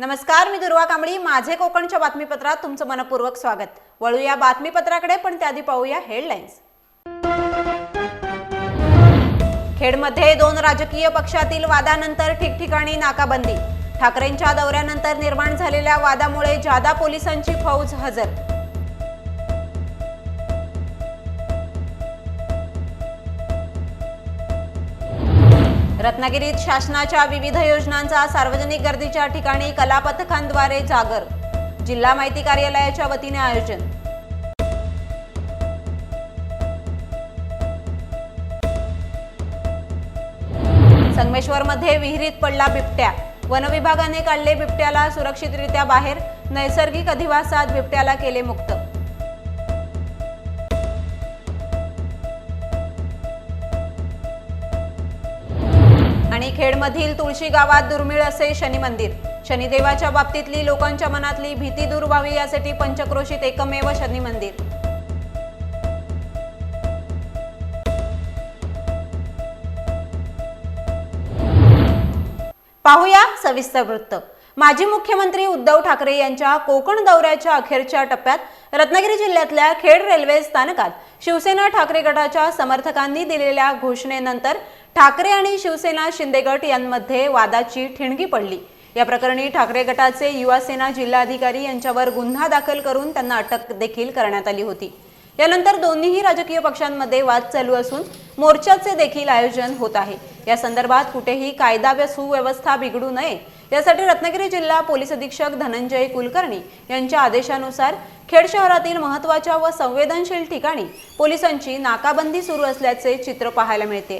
नमस्कार मी दुर्वा कांबळी. माझे कोकणच्या बातमीपत्रात तुमचं मनपूर्वक स्वागत. वळूया बातमीपत्राकडे पण त्याआधी पाहूया हेडलाईन्स. खेडमध्ये दोन राजकीय पक्षातील वादानंतर ठिकठिकाणी नाकाबंदी. ठाकरेंच्या दौऱ्यानंतर निर्माण झालेल्या वादामुळे जादा पोलिसांची फौज हजर. रत्नागिरीत शासनाच्या विविध योजनांचा सार्वजनिक गर्दीच्या ठिकाणी कलापथकांद्वारे जागर. जिल्हा माहिती कार्यालयाच्या वतीने आयोजन. संगमेश्वरमध्ये विहिरीत पडला बिबट्या. वनविभागाने काढले बिबट्याला सुरक्षितरित्या बाहेर. नैसर्गिक अधिवासात बिबट्याला केले मुक्त. खेडमधील तुळशी गावात दुर्मिळ असे शनी मंदिर. शनिदेवाच्या बाबतीतली लोकांच्या मनातली भीती दूर व्हावी यासाठी पंचक्रोशीत एकमेव शनी मंदिर. पाहूया सविस्तर वृत्त. माजी मुख्यमंत्री उद्धव ठाकरे यांच्या कोकण दौऱ्याच्या अखेरच्या टप्प्यात रत्नागिरी जिल्ह्यातल्या खेड रेल्वे स्थानकात शिवसेना ठाकरे गटाच्या समर्थकांनी दिलेल्या घोषणेनंतर ठाकरे आणि शिवसेना शिंदे गट यांमध्ये वादाची ठिणगी पडली. या प्रकरणी ठाकरे गटाचे युवासेना जिल्हाधिकारी यांच्यावर गुन्हा दाखल करून त्यांना अटक देखील करण्यात आली होती. यानंतर दोन्हीही राजकीय पक्षांमध्ये वाद चालू असून मोर्चाचे देखील आयोजन होत आहे. या संदर्भात कुठेही कायदा व सुव्यवस्था बिघडू नये. यासाठी रत्नागिरी जिल्हा पोलीस अधीक्षक धनंजय कुलकर्णी यांच्या आदेशानुसार खेड शहरातील महत्त्वाच्या व संवेदनशील ठिकाणी पोलिसांची नाकाबंदी सुरू असल्याचे चित्र पाहायला मिळते.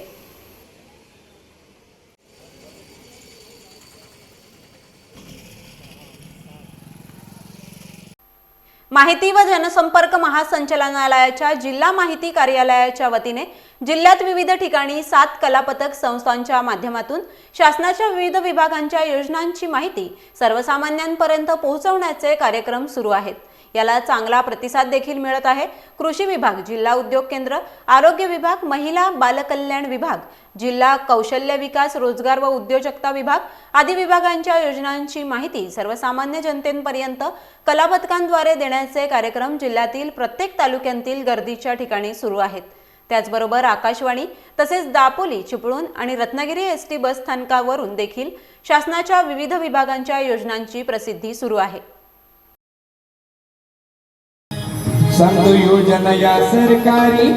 माहिती व जनसंपर्क महासंचालनालयाच्या जिल्हा माहिती कार्यालयाच्या वतीने जिल्ह्यात विविध ठिकाणी सात कलापथक संस्थांच्या माध्यमातून शासनाच्या विविध विभागांच्या योजनांची माहिती सर्वसामान्यांपर्यंत पोहोचवण्याचे कार्यक्रम सुरू आहेत. याला चांगला प्रतिसाद देखील मिळत आहे. कृषी विभाग जिल्हा उद्योग केंद्र आरोग्य विभाग महिला बालकल्याण विभाग जिल्हा कौशल्य विकास रोजगार व उद्योजकता विभाग आदी विभागांच्या योजनांची माहिती सर्वसामान्य जनतेपर्यंत कलापथकांद्वारे देण्याचे कार्यक्रम जिल्ह्यातील प्रत्येक तालुक्यातील गर्दीच्या ठिकाणी सुरू आहेत. त्याचबरोबर आकाशवाणी तसेच दापोली चिपळूण आणि रत्नागिरी एस टी बस स्थानकावरून देखील शासनाच्या विविध विभागांच्या योजनांची प्रसिद्धी सुरू आहे. सांगतो योजना या सरकारी.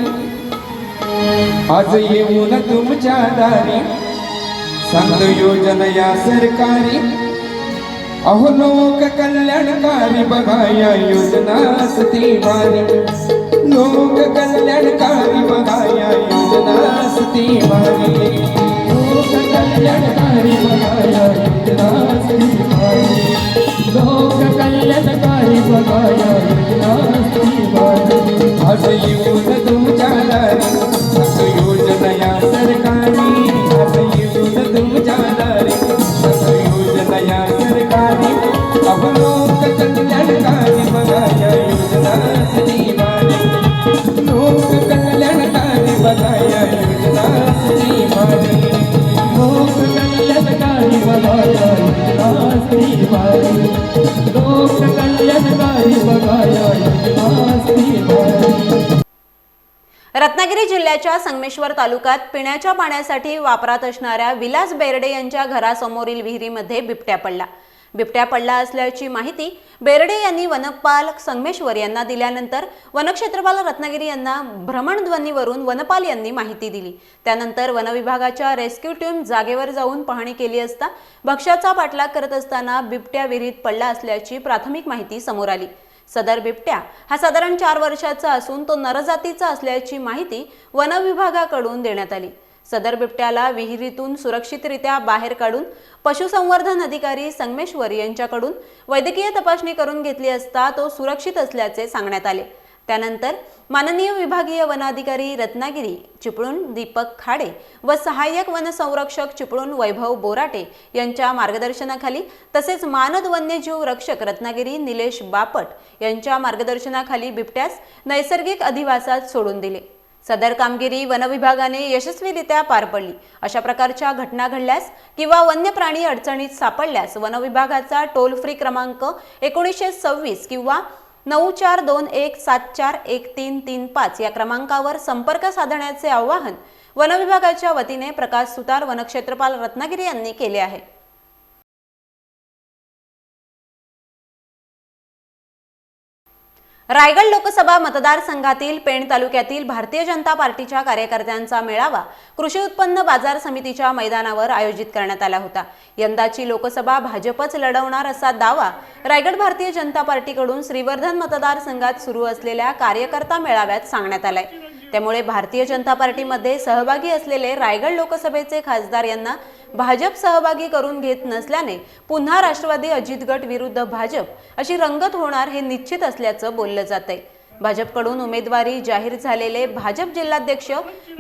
आज येऊन तुमच्या दारी. सांगतो योजना या सरकारी. अहो लोक कल्याणकारी बघा या योजना असती भारी लोक कल्याणकारी बघा या योजना असती भारी लोक कल्याणकारी बघा या योजना असती भारी लोक कल्याणकारी बघा जिल्ह्याच्या संगमेश्वर तालुक्यात पिण्याच्या पाण्यासाठी वापरात असणाऱ्या विलास बेर्डे यांच्या घरासमोरील विहिरीमध्ये बिबट्या पडला. बिबट्या पडला असल्याची माहिती बेर्डे यांनी वनपाल संगमेश्वर यांना दिल्यानंतर वनक्षेत्रपाल रत्नागिरी यांना भ्रमणध्वनीवरून वनपाल यांनी माहिती दिली. त्यानंतर वनविभागाच्या रेस्क्यू टीम जागेवर जाऊन पाहणी केली असता भक्ष्याचा पाठलाग करत असताना बिबट्या विहिरीत पडला असल्याची प्राथमिक माहिती समोर आली. सदर बिबट्या हा साधारण चार वर्षाचा असून तो नरजातीचा असल्याची माहिती वनविभागाकडून देण्यात आली. सदर बिबट्याला विहिरीतून सुरक्षितरित्या बाहेर काढून पशुसंवर्धन अधिकारी संगमेश्वर यांच्याकडून वैद्यकीय तपासणी करून घेतली असता तो सुरक्षित असल्याचे सांगण्यात आले. त्यानंतर माननीय विभागीय वनाधिकारी रत्नागिरी चिपळूण दीपक खाडे व सहाय्यक वनसंरक्षक चिपळूण वैभव बोराटे यांच्या मार्गदर्शनाखाली तसेच मानद वन्यजीव रक्षक रत्नागिरी निलेश बापट यांच्या मार्गदर्शनाखाली बिबट्यास नैसर्गिक अधिवासात सोडून दिले. सदर कामगिरी वनविभागाने यशस्वीरित्या पार पडली. अशा प्रकारच्या घटना घडल्यास किंवा वन्य प्राणी अडचणीत सापडल्यास वनविभागाचा टोल फ्री क्रमांक एकोणीसशे सव्वीस किंवा नऊ चार दोन एक सात चार एक तीन तीन पाच या क्रमांकावर संपर्क साधण्याचे आवाहन वनविभागाच्या वतीने प्रकाश सुतार वनक्षेत्रपाल रत्नागिरी यांनी केले आहे. रायगड लोकसभा मतदारसंघातील पेण तालुक्यातील भारतीय जनता पार्टीच्या कार्यकर्त्यांचा मेळावा कृषी उत्पन्न बाजार समितीच्या मैदानावर आयोजित करण्यात आला होता. यंदाची लोकसभा भाजपच लढवणार असा दावा रायगड भारतीय जनता पार्टीकडून श्रीवर्धन मतदारसंघात सुरू असलेल्या कार्यकर्ता मेळाव्यात सांगण्यात आलाय. त्यामुळे भारतीय जनता पार्टीमध्ये सहभागी असलेले रायगड लोकसभेचे खासदार यांना भाजप सहभागी करून घेत नसल्याने पुन्हा राष्ट्रवादी अजित गट विरुद्ध भाजप अशी रंगत होणार हे निश्चित असल्याचं बोललं जात आहे भाजपकडून उमेदवारी जाहीर झालेले भाजप जिल्हाध्यक्ष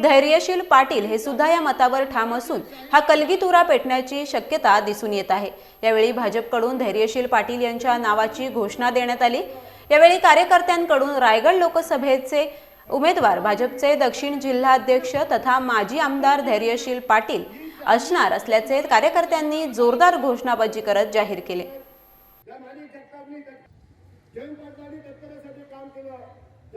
धैर्यशील पाटील हे सुद्धा या मतावर ठाम असून हा कलगीतुरा पेटण्याची शक्यता दिसून येत आहे. यावेळी भाजपकडून धैर्यशील पाटील यांच्या नावाची घोषणा देण्यात आली. यावेळी कार्यकर्त्यांकडून रायगड लोकसभेचे उमेदवार भाजपचे दक्षिण जिल्हाध्यक्ष तथा माजी आमदार धैर्यशील पाटील असणार असल्याचे कार्यकर्त्यांनी जोरदार घोषणाबाजी करत जाहीर केले.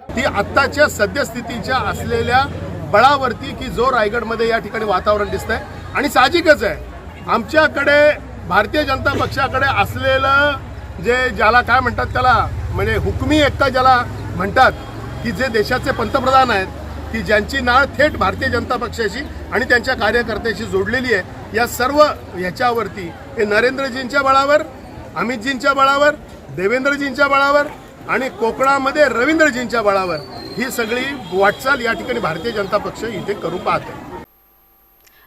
ती आत्ताच्या सद्यस्थितीच्या असलेल्या बळावरती की जो रायगडमध्ये या ठिकाणी वातावरण दिसतंय. आणि साहजिकच आहे. आमच्याकडे भारतीय जनता पक्षाकडे असलेलं जे ज्याला काय म्हणतात त्याला म्हणजे हुकमी एकता ज्याला म्हणतात की जे देशाचे पंतप्रधान आहेत की ज्यांची नाळ थेट भारतीय जनता पक्षाशी आणि त्यांच्या कार्यकर्त्याशी जोडलेली आहे या सर्व ह्याच्यावरती हे नरेंद्रजींच्या बळावर अमितजींच्या बळावर देवेंद्रजींच्या बळावर आणि कोकणामध्ये रवींद्रजींच्या बळावर ही सगळी वाटचाल या ठिकाणी भारतीय जनता पक्ष इथे करू पाहते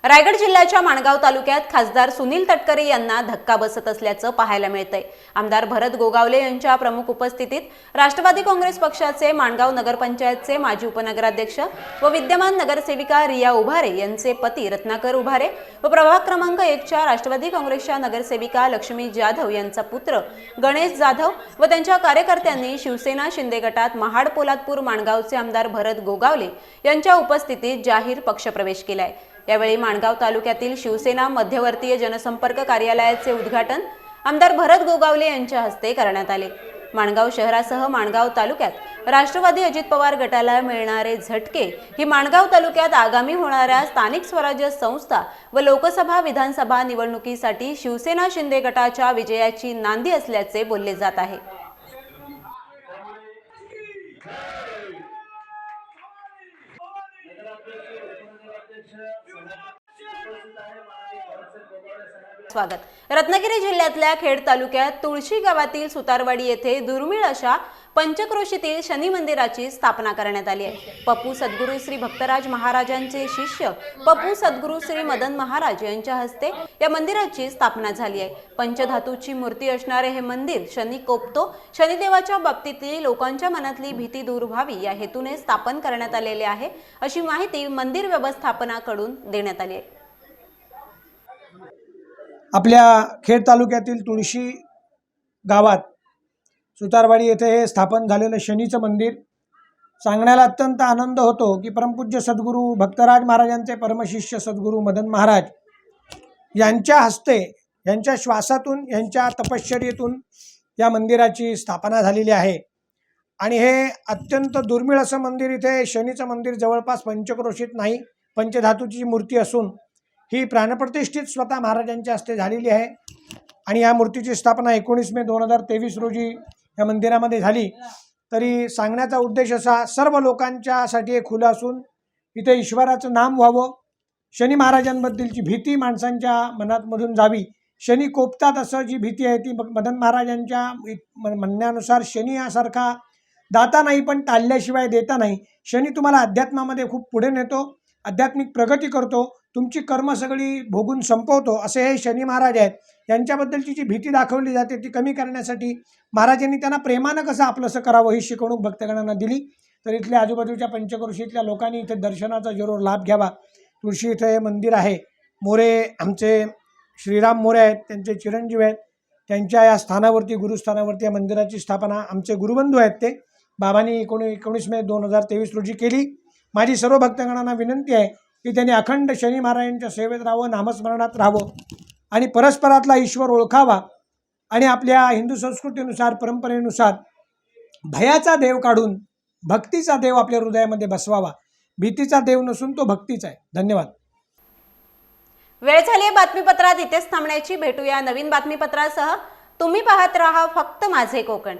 रायगड जिल्ह्याच्या माणगाव तालुक्यात खासदार सुनील तटकरे यांना धक्का बसत असल्याचं पाहायला मिळतंय. आमदार भरत गोगावले यांच्या प्रमुख उपस्थितीत राष्ट्रवादी काँग्रेस पक्षाचे माणगाव नगरपंचायतचे माजी उपनगराध्यक्ष व विद्यमान नगरसेविका रिया उभारे यांचे पती रत्नाकर उभारे व प्रभाग क्रमांक एकच्या राष्ट्रवादी काँग्रेसच्या नगरसेविका लक्ष्मी जाधव यांचा पुत्र गणेश जाधव व त्यांच्या कार्यकर्त्यांनी शिवसेना शिंदे गटात महाड पोलादपूर माणगावचे आमदार भरत गोगावले यांच्या उपस्थितीत जाहीर पक्षप्रवेश केलाय. यावेळी माणगाव तालुक्यातील शिवसेना मध्यवर्तीय जनसंपर्क कार्यालयाचे उद्घाटन आमदार भरत गोगावले यांच्या हस्ते करण्यात आले. माणगाव शहरासह माणगाव तालुक्यात राष्ट्रवादी अजित पवार गटाला मिळणारे झटके ही माणगाव तालुक्यात आगामी होणाऱ्या स्थानिक स्वराज्य संस्था व लोकसभा विधानसभा निवडणुकीसाठी शिवसेना शिंदे गटाच्या विजयाची नांदी असल्याचे बोलले जात आहे. स्वागत. रत्नागिरी जिल्ह्यातल्या खेड तालुक्यात तुळशी गावातील सुतारवाडी येथे दुर्मिळ अशा पंचक्रोशीतील शनी मंदिराची स्थापना करण्यात आली आहे. पप्पू सद्गुरू श्री भक्तराज महाराजांचे शिष्य पप्पू सद्गुरू श्री मदन महाराज यांच्या हस्ते या मंदिराची स्थापना झाली आहे. पंचधातूची मूर्ती असणारे हे मंदिर शनी कोपतो शनिदेवाच्या बाबतीतली लोकांच्या मनातली भीती दूर व्हावी या हेतूने स्थापन करण्यात आलेले आहे. अशी माहिती मंदिर व्यवस्थापनाकडून देण्यात आली आहे. आपल्या खेड तालुक्यातील तुळशी गावात सुतारवाडी येथे हे स्थापन झालेलं शनीचं मंदिर. सांगण्याला अत्यंत आनंद होतो की परमपूज्य सद्गुरू भक्तराज महाराजांचे परमशिष्य सद्गुरू मदन महाराज यांच्या हस्ते यांच्या श्वासातून यांच्या तपश्चर्येतून या मंदिराची स्थापना झालेली आहे. आणि हे अत्यंत दुर्मिळ असं मंदिर इथे शनीचं मंदिर जवळपास पंचक्रोशीत नाही पंचधातूची मूर्ती असून ही प्राणप्रतिष्ठित स्वतः महाराजांच्या हस्ते झालेली आहे. आणि या मूर्तीची स्थापना एकोणीस मे दोन हजार तेवीस रोजी या मंदिरामध्ये झाली. तरी सांगण्याचा उद्देश असा सर्व लोकांच्यासाठी हे खुलं असून इथे ईश्वराचं नाम व्हावं शनी महाराजांबद्दलची भीती माणसांच्या मनातमधून जावी. शनी कोपतात असं जी भीती आहे ती मदन महाराजांच्या म्हणण्यानुसार शनी यासारखा दाता नाही पण टाळल्याशिवाय देता नाही. शनी तुम्हाला अध्यात्मामध्ये खूप पुढे नेतो आध्यात्मिक प्रगती करतो तुमची कर्म सगळी भोगून संपवतो असे हे शनी महाराज आहेत. यांच्याबद्दलची जी भीती दाखवली जाते ती कमी करण्यासाठी महाराजांनी त्यांना प्रेमानं कसं आपलंसं करावं ही शिकवणूक भक्तगणांना दिली. तर इथल्या आजूबाजूच्या पंचक्रोशीतल्या लोकांनी इथे दर्शनाचा जरूर लाभ घ्यावा. तुळशी इथं हे मंदिर आहे. मोरे आमचे श्रीराम मोरे आहेत त्यांचे चिरंजीव आहेत. त्यांच्या या स्थानावरती गुरुस्थानावरती या मंदिराची स्थापना आमचे गुरुबंधू आहेत ते. बाबांनी एकोणी एकोणीस मे दोन हजार तेवीस रोजी केली. माझी सर्व भक्तगणांना विनंती आहे की त्यांनी अखंड शनी महाराजांच्या सेवेत राहावं नामस्मरणात राहावं आणि परस्परातला ईश्वर ओळखावा आणि आपल्या हिंदू संस्कृतीनुसार परंपरेनुसार भयाचा देव काढून भक्तीचा देव आपल्या हृदयामध्ये बसवावा. भीतीचा देव नसून तो भक्तीचा आहे. धन्यवाद. वेळ झाली आहे बातमीपत्रात. इथेच थांबण्याची. भेटूया नवीन बातमीपत्रासह. तुम्ही पाहत राहा फक्त माझे कोकण.